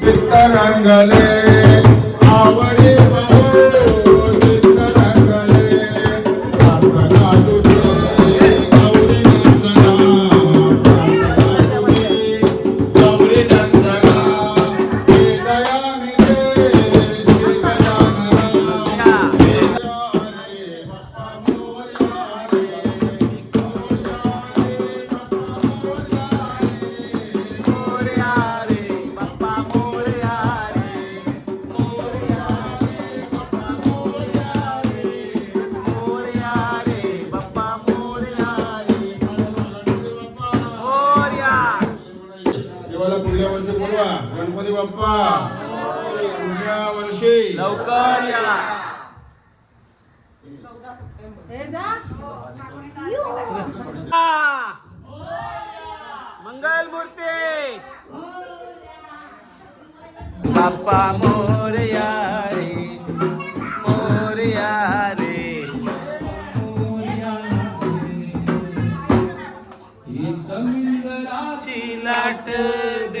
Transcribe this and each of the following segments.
चित्त रंगले आवडे गणपती बाप्पा पुढल्या वर्षी. लवकर या. मंगल मूर्ती. बाप्पा मोरया रे मोरया रे मोरया समिंदराची लाट देव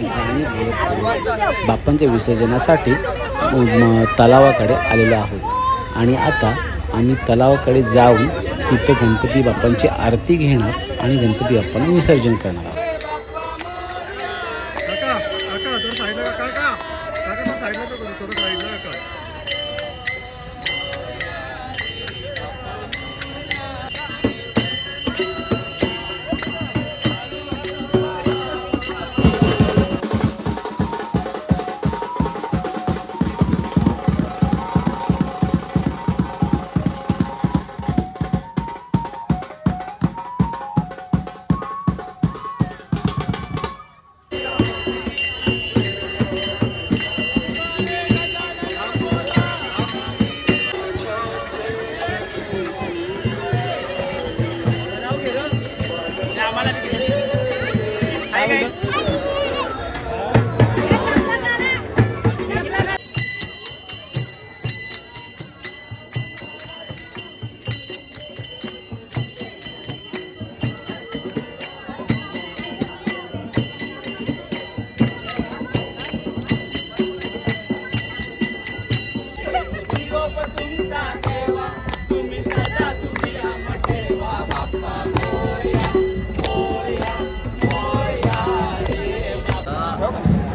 आम्ही बाप्पांच्या विसर्जनासाठी तलावाकडे आलेलो आहोत. आणि आता आम्ही तलावाकडे जाऊन तिथं गणपती बाप्पांची आरती घेणार आणि गणपती बाप्पांना विसर्जन करणार आहोत.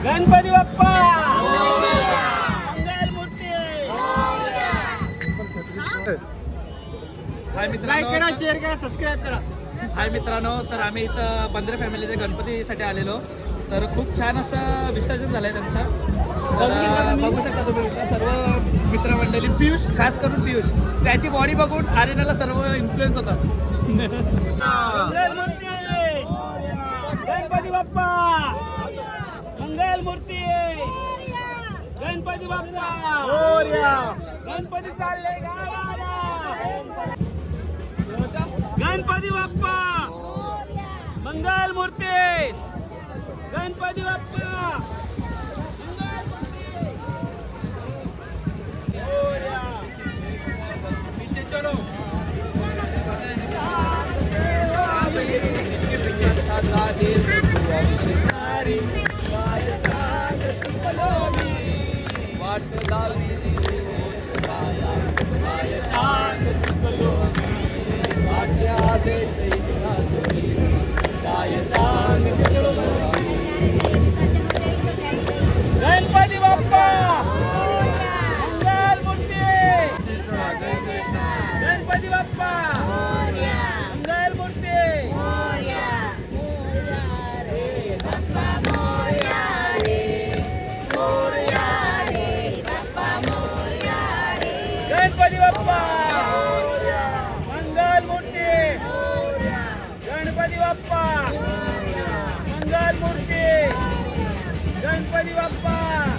गणपती बाप्पा! हाय मित्रांनो. करा शेअर करा सबस्क्राईब करा. हाय मित्रांनो तर आम्ही इथं बंदरे फॅमिलीचे गणपतीसाठी आलेलो. तर खूप छान असं विसर्जन झालंय त्यांचं. बघू शकता तुम्ही. सर्व मित्रमंडळी. पियुष खास करून पियुष. त्याची बॉडी बघून आर्यनाला सर्व इन्फ्लुएन्स होतात. गणपती बाप्पा! मूर्ती गणपती बाप्पा। गणपती चालले गणपती बाप्पा। मंगल मूर्ती। गणपती बाप्पा। पीछे चलो। Ganpati Ayan pa!